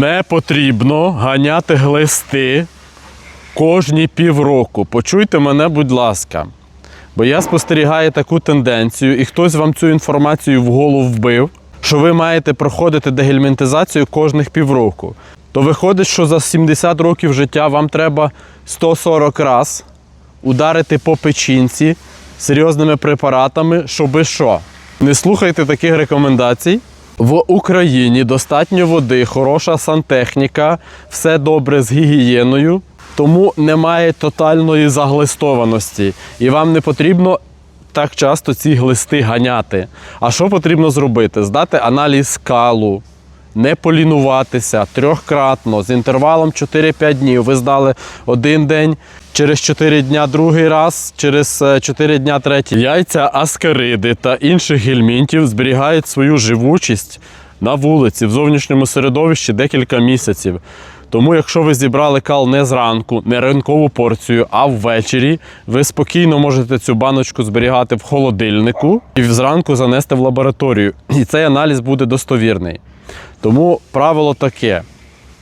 Не потрібно ганяти глисти кожні півроку. Почуйте мене, будь ласка. Бо я спостерігаю таку тенденцію, і хтось вам цю інформацію в голову вбив, що ви маєте проходити дегельмінтизацію кожних півроку. То виходить, що за 70 років життя вам треба 140 раз ударити по печінці серйозними препаратами, щоби що? Не слухайте таких рекомендацій. В Україні достатньо води, хороша сантехніка, все добре з гігієною, тому немає тотальної заглистованості. І вам не потрібно так часто ці глисти ганяти. А що потрібно зробити? Здати аналіз калу, не полінуватися трьохкратно з інтервалом 4-5 днів. Ви здали один день, через 4 дня другий раз, через е, 4 дня третій. Яйця аскариди та інших гельмінтів зберігають свою живучість на вулиці, в зовнішньому середовищі декілька місяців. Тому, якщо ви зібрали кал не зранку, не ранкову порцію, а ввечері, ви спокійно можете цю баночку зберігати в холодильнику і зранку занести в лабораторію. І цей аналіз буде достовірний. Тому правило таке: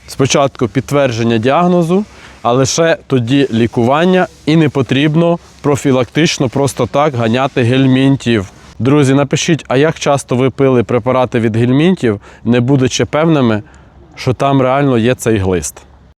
спочатку підтвердження діагнозу, а лише тоді лікування, і не потрібно профілактично просто так ганяти гельмінтів. Друзі, напишіть, а як часто ви пили препарати від гельмінтів, не будучи певними, що там реально є цей глист.